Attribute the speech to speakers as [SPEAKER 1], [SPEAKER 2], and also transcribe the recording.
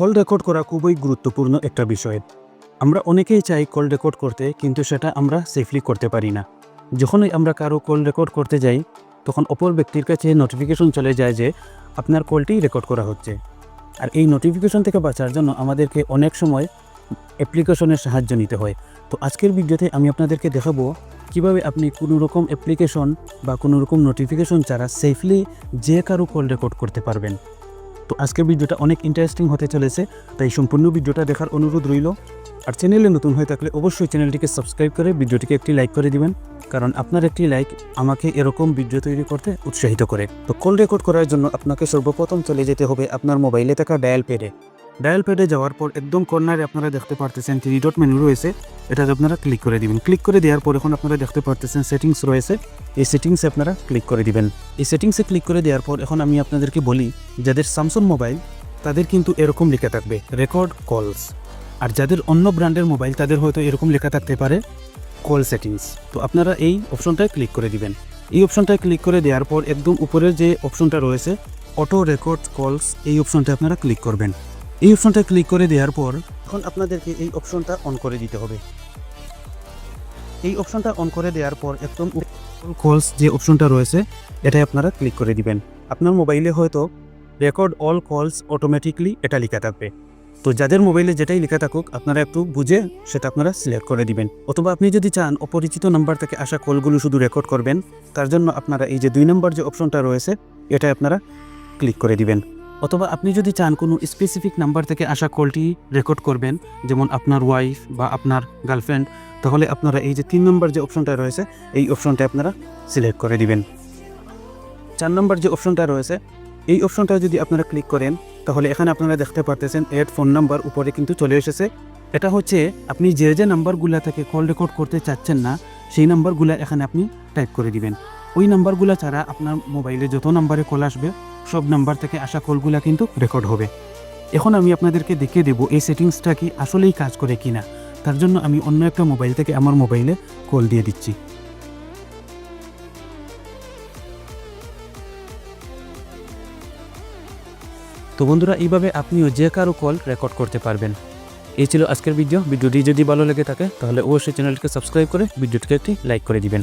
[SPEAKER 1] Call record করা খুবই গুরুত্বপূর্ণ একটা বিষয়। আমরা অনেকেই চাই কল রেকর্ড করতে, কিন্তু সেটা আমরা সেফলি করতে পারি না। যখনই আমরা কারও কল রেকর্ড করতে যাই, তখন অপর ব্যক্তির কাছে নোটিফিকেশন চলে যায় যে, আপনার কলটি রেকর্ড করা হচ্ছে। আর এই নোটিফিকেশন থেকে বাঁচার জন্য আমাদেরকে অনেক সময় অ্যাপ্লিকেশনের সাহায্য নিতে হয়। তো আজকের ভিডিওতে আমি আপনাদেরকে দেখাবো, কীভাবে আপনি কোনো রকম অ্যাপ্লিকেশন বা কোনো রকম নোটিফিকেশন ছাড়া সেফলি যে কারও কল রেকর্ড করতে পারবেন। তো আজকের ভিডিওটা অনেক ইন্টারেস্টিং হতে চলেছে, তাই সম্পূর্ণ ভিডিওটা দেখার অনুরোধ রইল। আর চ্যানেলে নতুন হয়ে থাকলে অবশ্যই চ্যানেলটিকে সাবস্ক্রাইব করে ভিডিওটিকে একটি লাইক করে দিবেন, কারণ আপনার একটি লাইক আমাকে এরকম ভিডিও তৈরি করতে উৎসাহিত করে। তো কল রেকর্ড করার জন্য আপনাকে সর্বপ্রথম চলে যেতে হবে আপনার মোবাইলে থাকা ডায়াল প্যাডে ডায়াল প্যাডে যাওয়ার পর একদম কর্নারে আপনারা দেখতে পারতেছেন থ্রি ডট মেনু রয়েছে। এটাতে আপনারা ক্লিক করে দিবেন। ক্লিক করে দেওয়ার পর এখন আপনারা দেখতে পারতেছেন সেটিংস রয়েছে। এই সেটিংসে আপনারা ক্লিক করে দিবেন। এই সেটিংসে ক্লিক করে দেওয়ার পর এখন আমি আপনাদেরকে বলি, যাদের স্যামসং মোবাইল তাদের কিন্তু এরকম লেখা থাকবে রেকর্ড কলস আর যাদের অন্য ব্র্যান্ডের মোবাইল তাদের হয়তো এরকম লেখা থাকতে পারে কল সেটিংস তো আপনারা এই অপশনটায় ক্লিক করে দিবেন। এই অপশনটায় ক্লিক করে দেওয়ার পর একদম উপরের যে অপশনটা রয়েছে অটো রেকর্ড কলস এই অপশনটা আপনারা ক্লিক করবেন। এই অপশনটা ক্লিক করে দেওয়ার পর এখন আপনাদেরকে এই অপশনটা অন করে দিতে হবে। এই অপশনটা অন করে দেওয়ার পর একদম কলস যে অপশনটা রয়েছে, এটাই আপনারা ক্লিক করে দিবেন। আপনার মোবাইলে হয়তো রেকর্ড অল কলস অটোমেটিকলি এটা লেখা থাকবে। তো যাদের মোবাইলে যেটাই লেখা থাকুক, আপনারা একটু বুঝে সেটা আপনারা সিলেক্ট করে দিবেন। অথবা আপনি যদি চান অপরিচিত নাম্বার থেকে আসা কলগুলো শুধু রেকর্ড করবেন, তার জন্য আপনারা এই যে দুই নম্বর যে অপশনটা রয়েছে এটা আপনারা ক্লিক করে দিবেন। অথবা আপনি যদি চান কোনো স্পেসিফিক নাম্বার থেকে আসা কলটি রেকর্ড করবেন, যেমন আপনার ওয়াইফ বা আপনার গার্লফ্রেন্ড তাহলে আপনারা এই যে তিন নম্বর যে অপশনটা রয়েছে, এই অপশনটা আপনারা সিলেক্ট করে দিবেন। চার নম্বর যে অপশনটা রয়েছে, এই অপশনটা যদি আপনারা ক্লিক করেন, তাহলে এখানে আপনারা দেখতে পারতেছেন এড ফোন নাম্বার উপরে কিন্তু চলে এসেছে। এটা হচ্ছে আপনি যে যে নাম্বারগুলা থেকে কল রেকর্ড করতে চাচ্ছেন না, সেই নাম্বারগুলা এখানে আপনি টাইপ করে দিবেন। ওই নাম্বারগুলা ছাড়া আপনার মোবাইলে যত নাম্বারে কল আসবে সব নাম্বার থেকে আসা কলগুলা কিন্তু রেকর্ড হবে। এখন আমি আপনাদেরকে দেখিয়ে দেবো এই সেটিংসটা কি আসলেই কাজ করে কিনা। তার জন্য আমি অন্য একটা মোবাইল থেকে আমার মোবাইলে কল দিয়ে দিচ্ছি। তো বন্ধুরা, এইভাবে আপনিও যে কারও কল রেকর্ড করতে পারবেন। এই ছিল আজকের ভিডিও। ভিডিওটি যদি ভালো লেগে থাকে, তাহলে অবশ্যই চ্যানেলটিকে সাবস্ক্রাইব করে ভিডিওটিকে একটি লাইক করে দিবেন।